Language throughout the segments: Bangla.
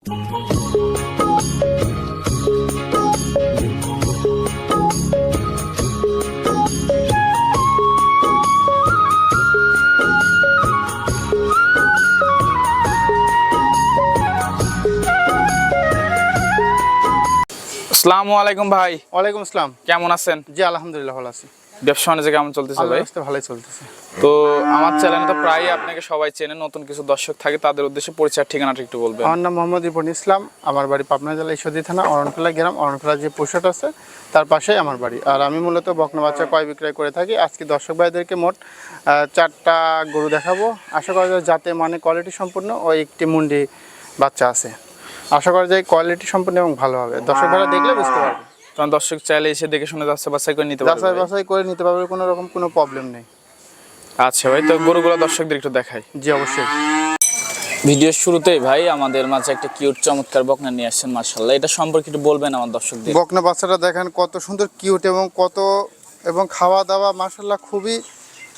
আসসালামু আলাইকুম ভাই। ওয়ালাইকুম আসসালাম। কেমন আছেন? জি আলহামদুলিল্লাহ ভালো আছি। ব্যবসা বাণিজ্য কেমন চলতেছে ভাই? ভালোই চলতেছে। তো আমার চ্যানেলে তো প্রায় আপনাকে সবাই চেনে নতুন কিছু দর্শক থাকে তাদের উদ্দেশ্যে পরিচয় ঠিকানাটা একটু বলবেন। আমার নাম মোহাম্মদ রিপন ইসলাম আমার বাড়ি পাবনা জেলা ঈশ্বরদী থানা অরণখোলা গ্রাম অরণখোলা যে পোশাক আছে তার পাশেই আমার বাড়ি। আর আমি মূলত বকনা বাচ্চা ক্রয় বিক্রয় করে থাকি আজকে দর্শক ভাইদেরকে মোট চারটা গরু দেখাবো। আশা করা যায় যাতে মানে কোয়ালিটি সম্পূর্ণ ও একটি মুন্ডি বাচ্চা আছে। আশা করা যায় কোয়ালিটি সম্পূর্ণ এবং ভালো হবে। দর্শক ভাইরা দেখলে বুঝতে পারবে। কারণ দর্শক চাইলে এসে দেখে শুনে যাচ্ছে বাচ্চা করে নিতে পারবে। যাচাই বাছাই করে নিতে পারবে কোনো রকম কোনো প্রবলেম নেই। আচ্ছা ভাই তো গরুগুলো দর্শকদের একটু দেখাই। জি অবশ্যই। ভিডিওর শুরুতেই ভাই আমাদের মাঝে একটা কিউট চমৎকার বকনা নিয়ে আসছেন মার্শাল্লাহ এটা সম্পর্কে একটু বলবেন আমার দর্শকদের। বকনা বাচ্চাটা দেখেন কত সুন্দর কিউট এবং কত এবং খাওয়া দাওয়া মাসাল্লাহ খুবই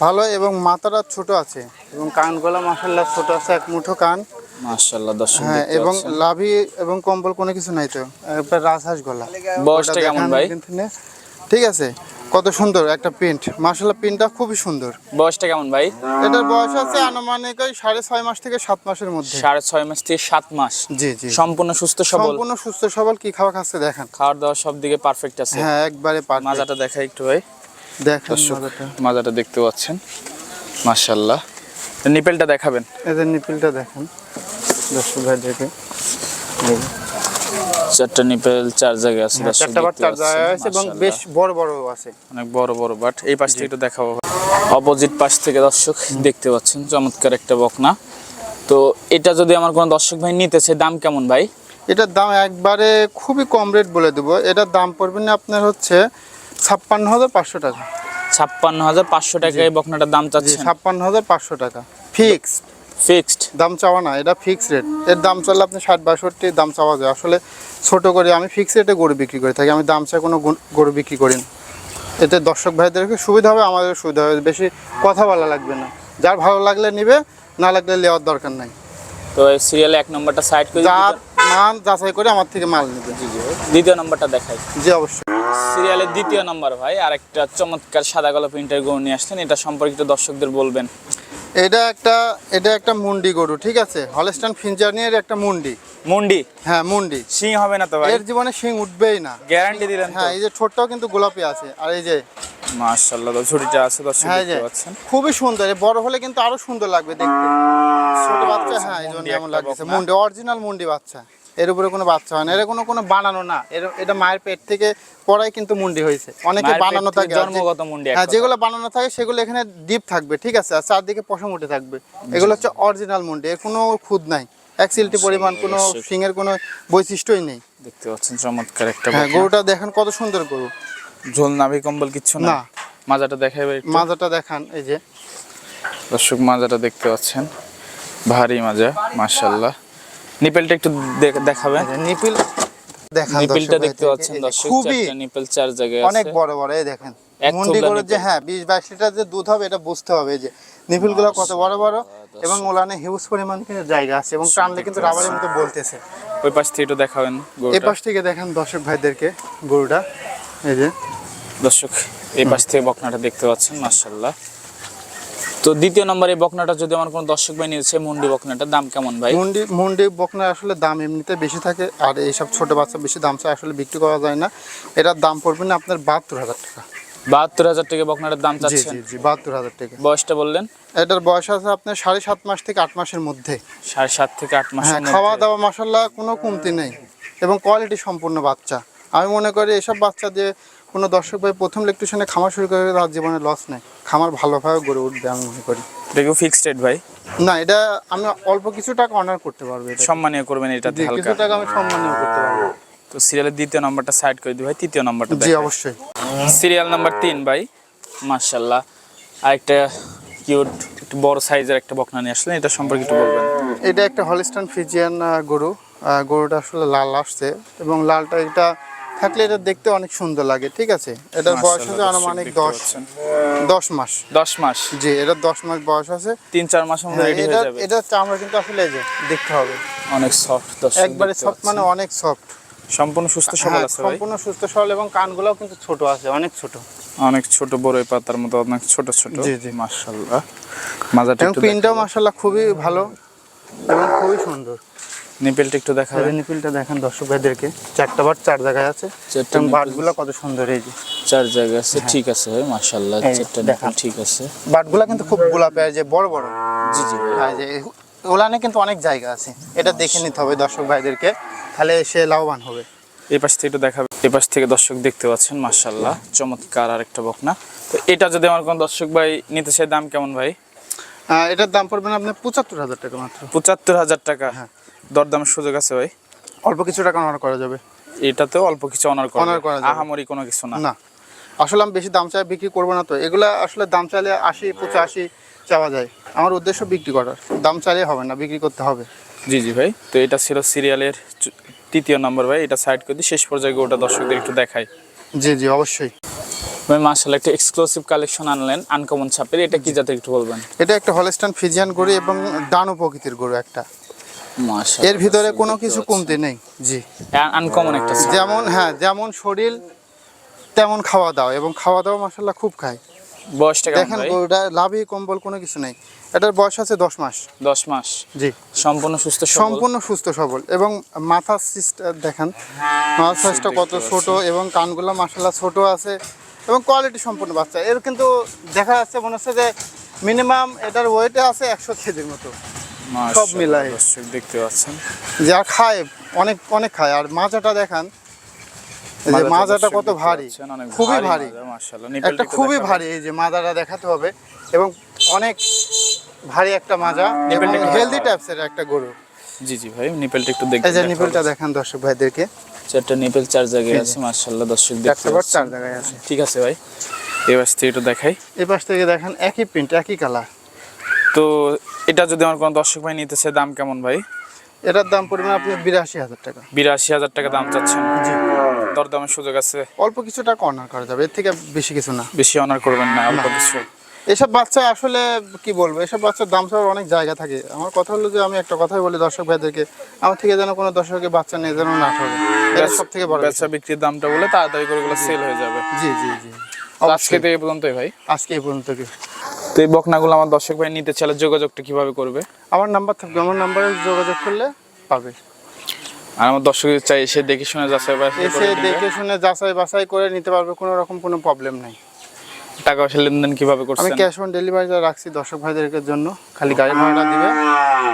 ভালো এবং মাথাটা ছোট আছে। এবং কানগুলা মাসাল্লাহ ছোট আছে এক মুঠো কান। মার্শাল্লাহ দর্শক হ্যাঁ এবং লাভি এবং কম্বল কোনো কিছু নাই তো একবার রাজহাঁস গলা। বয়সটা কেমন ভাই। ঠিক আছে। কত সুন্দর একটা প্রিন্ট মাসাল্লাহ প্রিন্টটা খুবই সুন্দর। বয়সটা কেমন ভাই? এটার বয়স আছে আনুমানিক ওই সাড়ে ছয় মাস থেকে সাত মাসের মধ্যে। সাড়ে ছয় মাস থেকে সাত মাস। জি জি। সম্পূর্ণ সুস্থ সবল। সম্পূর্ণ সুস্থ সবল কি খাওয়া খাচ্ছে দেখেন। খাওয়ার দাওয়ার সব দিকে পারফেক্ট আছে। হ্যাঁ একবারে মাজাটা দেখাই একটু ভাই। দেখেন মাজাটা। মাজাটা দেখতে পাচ্ছেন। মাশাল্লাহ নিপেলটা দেখাবেন। এদের নিপিলটা দেখেন। দর্শক ভাইদেরকে। চারটা নিপেল চার জায়গায় আছে চারটা বার দেখতে চার। জায়গায় আছে এবং বেশ বড় বড় আছে। অনেক বড় বড় বাট এই পাশ থেকে একটু দেখাবো। অপোজিট পাশ থেকে দর্শক দেখতে পাচ্ছেন চমৎকার একটা বকনা। তো এটা যদি আমার কোনো দর্শক ভাই নিতেছে দাম কেমন ভাই? এটার দাম একবারে খুবই কম রেট বলে দেবো। এটার দাম পড়বে না আপনার হচ্ছে ছাপ্পান্ন হাজার পাঁচশো টাকা। ছাপ্পান্ন হাজার পাঁচশো টাকা এই বকনাটার দাম জি চাচ্ছেন? ছাপ্পান্ন হাজার পাঁচশো টাকা। Fix fixed? দাম চাওয়া না এটা ফিক্স রেট। এর দাম চললে আপনি ষাট বাষট্টি দাম চাওয়া যায়। আসলে ছোট করে আমি ফিক্স রেটে গরু বিক্রি করে থাকি আমি দাম চাই কোনো গরু বিক্রি করি না। এতে দর্শক ভাইদেরকে সুবিধা হবে আমাদের সুবিধা হবে। বেশি কথা বলা লাগবে না। যার ভালো লাগলে নিবে না লাগলে নেওয়ার দরকার নাই। তো এই সিরিয়ালে এক নম্বরটা সাইড করে যার মান যাচাই করে আমার থেকে মাল নেবে। দ্বিতীয় নম্বরটা দেখাই। জি অবশ্যই। সিরিয়ালের দ্বিতীয় নম্বর ভাই আর একটা চমৎকার সাদা কালো প্রিন্টের গরু নিয়ে আসছেন এটা সম্পর্কিত দর্শকদের বলবেন। এটা একটা এটা একটা মুন্ডি গরু ঠিক আছে? হলস্টান ফিনজার্নিয়ার একটা মুন্ডি। মুন্ডি? হ্যাঁ মুন্ডি। শিং হবে না তো ভাই? এর জীবনে শিং উঠবেই না। গ্যারান্টি দিলেন হ্যাঁ এই যে ঠোঁটটাও কিন্তু গোলাপি আছে। আর এই যে মাশাআল্লাহ ঝুড়িটা আছে দর্শক হ্যাঁ দেখতে পাচ্ছেন। খুবই সুন্দর। এ বড় হলে কিন্তু আরও সুন্দর লাগবে দেখতে। ছোট বাচ্চা হ্যাঁ এই জন্য এমন লাগছে মুন্ডি অরিজিনাল মুন্ডি বাচ্চা। এর উপরে কোনো বাচ্চা হয় না। এটা কোনো কোনো বানানো না। এর- এটা মায়ের পেট থেকে পড়াই কিন্তু মুন্ডি হয়েছে। অনেকে বানানো থাকে জন্মগত মুন্ডি হ্যাঁ যেগুলো বানানো থাকে সেগুলো এখানে ডিপ থাকবে ঠিক আছে? আর চারদিকে পশম উঠে থাকবে। এগুলো হচ্ছে অরিজিনাল মুন্ডি। এর কোনো খুদ নাই। এক সিলটি পরিমাণ কোনো। সিংয়ের কোনো বৈশিষ্ট্যই নেই। দেখতে পাচ্ছেন চমৎকার একটা হ্যাঁ গরুটা দেখেন কত সুন্দর গরু। ঝোল নাভি কম্বল কিচ্ছু না। মাজাটা দেখাবে। মাজাটা দেখান এই যে। দর্শক মাজাটা দেখতে পাচ্ছেন। ভারী মাজা মাশাআল্লাহ। নিপেলটা একটু দেখ- দেখাবেন এই যে নিপিল দেখান নিপেলটা দেখতে পাচ্ছেন দর্শক খুবই নিপেল চার জায়গায় অনেক বড় বড় এই দেখেন এক মুন্ডি গরুর যে হ্যাঁ বিশ বাইশ লিটার যে দুধ হবে এটা বুঝতে হবে যে নিপিলগুলো কত বড় বড় এবং ওলানে হিউজ পরিমাণ কিন্তু জায়গা আছে এবং টানলে কিন্তু রাবারের মতো বলতেছে। ওই পাশ থেকে একটু দেখাবেন এই পাশ থেকে দেখেন দর্শক ভাইদেরকে গরুটা এই যে। দর্শক এই পাশ থেকে বকনাটা দেখতে পাচ্ছেন মাশাআল্লাহ। তো দ্বিতীয় নম্বর এই বকনাটা যদি আমার কোনো দর্শক ভাই নিয়েছে মুন্ডি বকনাটার দাম কেমন ভাই? মুন্ডি মুন্ডি বকনার আসলে দাম এমনিতে বেশি থাকে আর এইসব ছোট বাচ্চা বেশি দাম চায় আসলে বিক্রি করা যায় না। এটার দাম পড়বে না আপনার বাহাত্তর হাজার টাকা। বাহাত্তর হাজার টাকা বকনাটার দাম চাচ্ছেন? জি জি বাহাত্তর হাজার টাকা। বয়সটা বললেন? এটার বয়স আছে আপনার সাড়ে সাত মাস থেকে আট মাসের মধ্যে। সাড়ে সাত থেকে আট মাস হ্যাঁ খাওয়া দাওয়া মশাল্লা কোনো কমতি নেই এবং কোয়ালিটি সম্পূর্ণ বাচ্চা। আমি মনে করি এসব বাচ্চা দিয়ে কোনো দর্শক ভাই প্রথম ইলেকট্রিশিয়ানে খামার শুরু করে তার জীবনে লস নেই। খামার ভালোভাবে গড়ে উঠবে আমি মনে করি। এটা কি ফিক্সড রেট ভাই। না এটা আমি অল্প কিছু টাকা অনার করতে পারব এটা। সম্মানীয় করবেন এটা হালকা। কিছু টাকা আমি সম্মানীয় করতে পারব। তো সিরিয়ালের দ্বিতীয় নম্বরটা সাইড করে দিই ভাই তৃতীয় নম্বরটা জি অবশ্যই। সিরিয়াল নাম্বার তিন ভাই মার্শাল্লাহ আরেকটা কিউট একটু বড় সাইজের একটা বকনা নিয়ে আসলেন এটা সম্পর্কে একটু বলবেন। এটা একটা হলিস্টান ফিজিয়ান গরু। গরুটা আসলে লাল আসছে এবং লালটা এটা থাকলে এটা দেখতে অনেক সুন্দর লাগে ঠিক আছে? এটার বয়স মাশাআল্লাহ, আছে দর্শক আনুমানিক দশ দশ মাস। দশ মাস। জি এটার দশ মাস বয়স আছে। তিন চার মাস মধ্যে হ্যাঁ, রেডি এটা হয়ে যাবে। এটা চামড়া কিন্তু আসলে এই যে দেখতে হবে। অনেক সফট একবারে সফট মানে অনেক সফট সম্পূর্ণ সুস্থ সবল হ্যাঁ আছে ভাই। সম্পূর্ণ সুস্থ সবল এবং কানগুলোও কিন্তু ছোট আছে অনেক ছোট। অনেক ছোট বড় পাতার মতো অনেক ছোট ছোট। জি, জি। মাশাআল্লাহ। মাজাটা প্রিন্টটাও মাসাল্লাহ খুবই ভালো এবং খুবই সুন্দর। নিপেলটা একটু দেখাবেন নিপিলটা দেখেন দর্শক ভাইদেরকে। চারটা বার চার জায়গায় আছে। চারটা বাটগুলো কত সুন্দর এই যে। চার জায়গা আছে ঠিক আছে ভাই মাশাআল্লাহ হ্যাঁ। চারটা nipple ঠিক আছে। বাটগুলো কিন্তু খুব গোলাপি আর যে বড় বড়। জি জি। হ্যাঁ যে ওলানে কিন্তু অনেক জায়গা আছে। এটা দেখে নিতে হবে দর্শক ভাইদেরকে। তাহলে সে লাভবান হবে। এই পাশ থেকে একটু দেখাবে। এই পাশ থেকে দর্শক দেখতে পাচ্ছেন মাশাআল্লাহ চমৎকার আর একটা বকনা। তো এটা যদি আমার কোন দর্শক ভাই নিতে চায় দাম কেমন ভাই? এটার দাম পড়বে না আপনার পঁচাত্তর হাজার টাকা মাত্র। পঁচাত্তর হাজার টাকা। হ্যাঁ। দরদামের সুযোগ আছে ভাই। অল্প কিছু টাকা অনার করা যাবে। এটাতেও অল্প কিছু অনার করা Honor করা। আহামরি কোনো কিছু না। না। আসলে আমি বেশি দাম চাই বিক্রি করব না তো। এগুলা আসলে দাম চাইলে আশি পঁচাশি চাওয়া যায়। আমার উদ্দেশ্য বিক্রি করার। দাম চাইলে হবে না বিক্রি করতে হবে। জি জি ভাই। তো এটা ছিল সিরিয়ালের তৃতীয় নম্বর ভাই। এটা সাইড করে দিই। শেষ পর্যায়ে ওটা দর্শকদের একটু দেখাই। জি জি অবশ্যই। ভাই মাশাআল্লাহ একটা এক্সক্লুসিভ কালেকশন আনলেন আনকমন ছাপের। এটা কি জাতের একটু বলবেন? এটা একটা হলস্টান ফিজিয়ান গরু এবং ডানো প্রকৃতির গরু একটা। এর ভিতরে কোনো কিছু কমতি নেই। জি। আনকমন একটা যেমন হ্যাঁ যেমন শরীর তেমন খাওয়া দাওয়া। এবং খাওয়া দাওয়া মাসাল্লাহ খুব খায়। বয়সটা দেখেন গরুটা লাভই কম্বল কোনো কিছু নেই। এটার বয়স আছে দশ মাস। দশ মাস। জি। সম্পূর্ণ সুস্থ সবল। সম্পূর্ণ সুস্থ সবল। এবং মাথার সিস্টার দেখেন মাথার সাইজটা কত ছোট এবং কানগুলো মাসাল্লাহ ছোট আছে এবং কোয়ালিটি সম্পূর্ণ বাচ্চা। এর কিন্তু দেখা যাচ্ছে মনে হচ্ছে যে মিনিমাম এটার ওয়েটে আছে একশো কেজির মতো। সব মিলাই দেখতে পাচ্ছেন। যা খায় অনেক অনেক খায়। আর মাজাটা দেখান। যে মাজাটা কত ভারী। খুবই ভারী একটা নিপেলটা খুবই ভারী। এই যে মাজাটা দেখাতে হবে। এবং অনেক ভারী একটা মাজা এবং হেলদি। টাইপসের একটা গরু। জি জি ভাই নিপেলটা একটু দেখতে এই যে নিপেলটা দেখান দর্শক ভাইদেরকে। চারটা নিপেল চার জায়গায় আছে মাশাআল্লাহ দর্শক দেখতে পাচ্ছেন চার জায়গায় আছে। ঠিক আছে ভাই এবার থেকে একটু দেখাই। এই পাশ থেকে দেখেন একই প্রিন্ট একই কালার তো এটা যদি আমার কোনো দর্শক ভাই নিতে চায় দাম কেমন ভাই? এটার দাম পড়বে আপনি বিরাশি হাজার টাকা। বিরাশি হাজার টাকা দাম চাচ্ছেন? জি। দরদামের সুযোগ আছে? অল্প কিছু টাকা অনার করা যাবে এর থেকে বেশি কিছু না। বেশি অনার করবেন না অল্প কিছু। এসব বাচ্চা আসলে কি বলব এসব বাচ্চার দাম সবার অনেক জায়গা থাকে। আমার কথা হলো যে আমি একটা কথাই বলি দর্শক ভাইদেরকে আমার থেকে যেন কোনো দর্শকের বাচ্চা নেই যেন না থাকে এটা সব থেকে বড় বেচা বিক্রির দামটা বলে তাড়াতাড়ি করে সেল হয়ে যাবে। জি জি জি। আজকে তো এই পর্যন্তই ভাই। আজকে এই পর্যন্ত। কি তো এই বকনাগুলো আমার দর্শক ভাই নিতে চাইলে যোগাযোগটা কীভাবে করবে? আমার নাম্বার থাকবে আমার নাম্বারে যোগাযোগ করলে পাবে। আর আমার দর্শক চাই এসে দেখে শুনে যাচাই বাছাই এসে দেখে শুনে যাচাই বাছাই করে নিতে পারবে কোনো রকম কোনো প্রবলেম নাই। টাকা পয়সা লেনদেন কীভাবে আমি ক্যাশ অন ডেলিভারিটা রাখছি দর্শক ভাইদের জন্য। খালি গাড়ি ভাড়াটা দিবে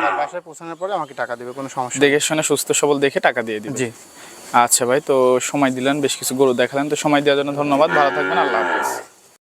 আর বাসায় পৌঁছানোর পরে আমাকে টাকা দিবে কোনো সমস্যা। দেখে শুনে সুস্থ সবল দেখে টাকা দিয়ে দিবে। জি। আচ্ছা ভাই তো সময় দিলেন বেশ কিছু গরু দেখালেন তো সময় দেওয়ার জন্য ধন্যবাদ। ভালো থাকবেন আল্লাহ হাফেজ।